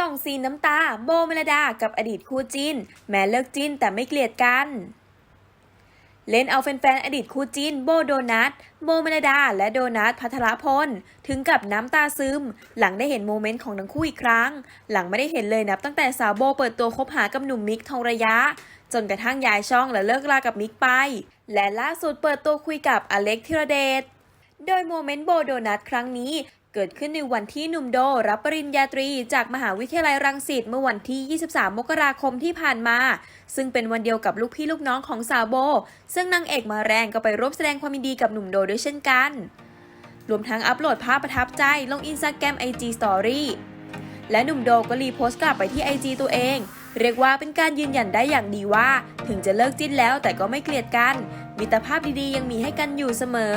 ส่องซีนน้ำตา โบเมลดากับอดีตคู่จิ้น แม้เลิกจิ้นแต่ไม่เกลียดกัน เล่นเอาแฟนๆอดีตคู่จิ้น โบโดนัท โบเมลดา และโดนัทพัทรพล ถึงกับน้ำตาซึม หลังได้เห็นโมเมนต์ของทั้งคู่อีกครั้ง หลังไม่ได้เห็นเลยนับตั้งแต่สาวโบเปิดตัวคบหากับหนุ่มมิกทองระยะ จนกระทั่งย้ายช่องและเลิกรากับมิกไป และล่าสุดเปิดตัวคุยกับอเล็กธิรเดชโดยโมเมนต์โบโดนัทครั้งนี้ เกิดขึ้นในวันที่หนุ่มโดรับปริญญาตรี จากมหาวิทยาลัยรังสิตเมื่อวันที่ 23 มกราคมที่ผ่านมา ซึ่งเป็นวันเดียวกับลูกพี่ลูกน้องของสาวโบ ซึ่งนางเอกมาแรงก็ไปร่วมแสดงความยินดีกับหนุ่มโดด้วยเช่นกัน รวมทั้งอัปโหลดภาพประทับใจลงอินสตาแกรม IG Story และหนุ่มโดก็รีโพสต์กลับไปที่ IG ตัวเอง เรียกว่าเป็นการยืนยันได้อย่างดีว่า ถึงจะเลิกจิ้นแล้วแต่ก็ไม่เกลียดกันมิตรภาพดีๆยังมีให้กันอยู่เสมอ